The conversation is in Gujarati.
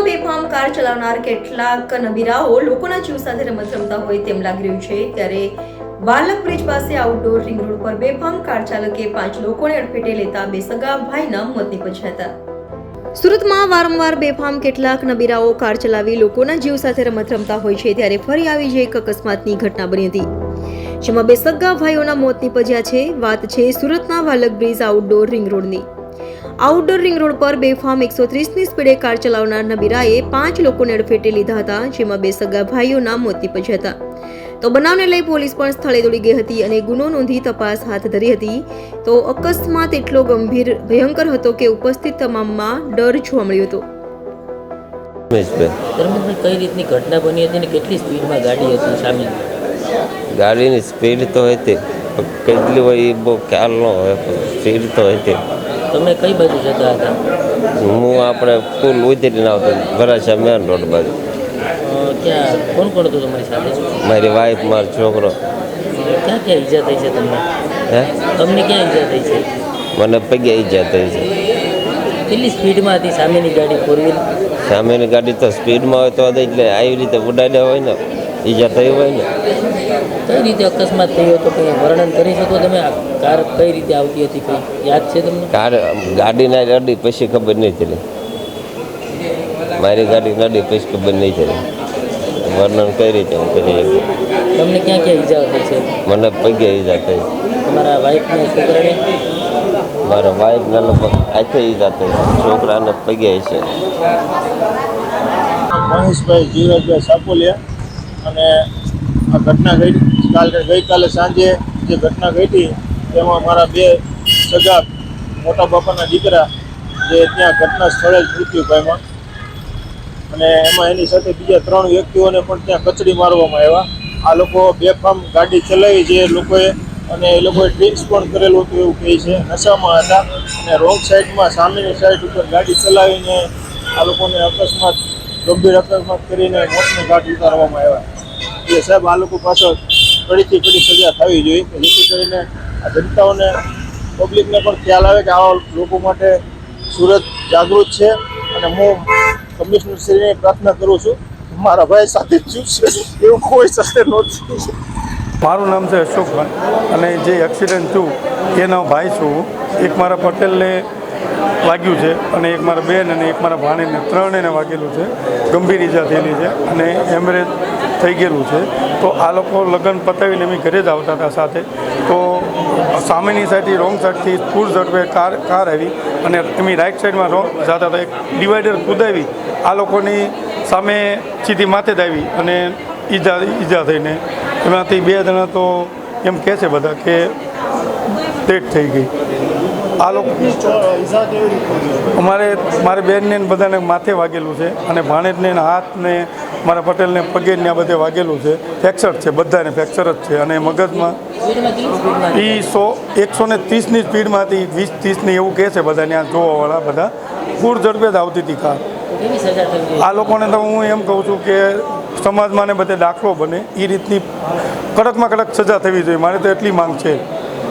સુરતમાં બેફામ કાર ચલાવનાર કેટલાક નબીરાઓ લોકોના જીવ સાથે રમત રમતા હોય તેમ લાગી રહ્યું છે. ત્યારે વાલક બ્રિજ પાસે આઉટડોર રિંગ રોડ પર બેફામ કાર ચાલકે પાંચ લોકોને અડફેટે લેતા બે સગા ભાઈના મોત નીપજ્યા હતા. સુરતમાં વારંવાર બેફામ કેટલાક નબીરાઓ કાર ચલાવી લોકોના જીવ સાથે રમત રમતા હોય છે ત્યારે ફરી આવી જ એક અકસ્માતની ઘટના બની હતી. જેમાં બે સગા ભાઈઓના મોત નીપજ્યા છે. વાત છે સુરતના વાલક બ્રિજ આઉટડોર રિંગ રોડની આઉટડોર રિંગ રોડ પર બેફામ એકસો ત્રીસની સ્પીડે કાર ચલાવનાર નબીરાએ પાંચ લોકોને અડફેટે લીધા હતા જેમાં બે સગા ભાઈઓના મોત નીપજ્યા હતા. તો બનાવને લઈ પોલીસ પણ સ્થળે દોડી ગઈ હતી અને ગુનો નોંધી તપાસ હાથ ધરી હતી. તો અકસ્માત એટલો ગંભીર ભયંકર હતો કે ઉપસ્થિત તમામમાં ડર જોવા મળ્યો હતો. ધર્મેશભાઈ કઈ રીતની ઘટના બની હતી ને કેટલી સ્પીડમાં ગાડી હતી સામે? ગાડીની સ્પીડ તો હતી કેટલી હોય એ બહુ ખ્યાલ ન હોય સ્પીડ તો હતી. તમે કઈ બાજુ જતા હતા? હું આપણે પુલ ઉતરીને આવતો વરાછા મેન રોડ બાજુ. ક્યાં? કોણ કોણ હતું તમારી સાથે? મારી વાઈફ મારો છોકરો. ક્યાં ક્યાં ઈજા થઈ છે તમને? હે? તમને ક્યાં ઈજા થઈ છે? મને પગે ઈજા થઈ છે. કેટલી સ્પીડમાં હતી સામેની ગાડી ફોર વ્હીલ સામેની ગાડી તો સ્પીડમાં હોય તો એટલે આવી રીતે ઉડાડ્યા હોય ને ઈજા થઈ હોય ને. કઈ રીતે અકસ્માત થયો હતો? કંઈ વર્ણન કરી શકો તમે? આ કાર કઈ રીતે આવતી હતી? કંઈ યાદ છે તમને? કાર ગાડીના રડી પછી ખબર નહીં ચડી. મારી ગાડી રડી પછી ખબર નહીં ચડી. વર્ણન કઈ રીતે હું કરી શકું? તમને ક્યાં ક્યાં ઈજા થઈ છે? મને પગે ઈજા થઈ. તમારા વાઈફને છોકરાને? મારા વાઈફ ના લગભગ આખે ઈજા થઈ. છોકરાને પગે છે મહેશભાઈ જીવરાજભાઈ સાપોલિયા અને આ ઘટના ઘટી. કાલે ગઈકાલે સાંજે જે ઘટના ઘટી તેમાં મારા બે સગા મોટા બાપાના દીકરા જે ત્યાં ઘટના સ્થળે જ મૃત્યુ પામ્યા. અને એમાં એની સાથે બીજા ત્રણ વ્યક્તિઓને પણ ત્યાં કચડી મારવામાં આવ્યા. આ લોકો બેફામ ગાડી ચલાવી જે લોકોએ અને એ લોકોએ ડ્રિંક્સ પણ કરેલું હતું એવું કહે છે. નશામાં હતા અને રોંગ સાઈડમાં, સામેની સાઈડ ઉપર ગાડી ચલાવીને આ લોકોને અકસ્માત, ગંભીર અકસ્માત કરીને મોતને ઘાટ ઉતારવામાં આવ્યા. એ સાહેબ આ લોકો પાછળ કડીથી કડી સજા થવી જોઈએ કે જેથી કરીને આ જનતાઓને પબ્લિકને પણ ખ્યાલ આવે કે આવા લોકો માટે સુરત જાગૃત છે. અને હું કમિશનરશ્રીને પ્રાર્થના કરું છું મારા ભાઈ સાથે જ છે. એવું કોઈ સાથે નહોતું. મારું નામ છે અશોકભાઈ અને જે એક્સિડન્ટ થયું એનો ભાઈ છું. એક મારા પટેલને વાગ્યું છે અને એક મારા બેન અને એક મારા ભાણીને ત્રણેને વાગેલું છે. ગંભીર ઈજા થયેલી છે અને એમરેજ થઈ ગયેલું છે. તો આ લોકો લગ્ન પતાવીને એમ ઘરે જ આવતા હતા સાથે. તો સામેની સાઈડથી, રોંગ સાઈડથી ફૂલ ઝડપે કાર કાર આવી અને એમની રાઈટ સાઈડમાં રોંગ જતા હતા. એક ડિવાઈડર કુદાવી, આ લોકોની સામે સીધી માથે જ આવી અને ઈજા ઈજા થઈને. એમાંથી બે જણા તો એમ કહે છે બધા કે ડેટ થઈ ગઈ. આ લોકો અમારે, મારી બેનને બધાને માથે વાગેલું છે અને ભાણેજને હાથને, મારા પટેલને પગે ને આ બધે વાગેલું છે. ફ્રેક્ચર છે, બધાને ફ્રેક્ચર જ છે. અને મગજમાં સ્પીડમાં સ્પીડમાં એ સો, એકસો ને ત્રીસની સ્પીડમાંથી વીસ ત્રીસની એવું કહે છે બધા ત્યાં જોવાવાળા બધા. પૂર ઝડપે જ આવતી હતી કાર. આ લોકોને તો હું એમ કહું છું કે સમાજમાં ને બધે દાખલો બને. એ રીતની કડકમાં કડક સજા થવી જોઈએ. મારે તો એટલી માંગ છે.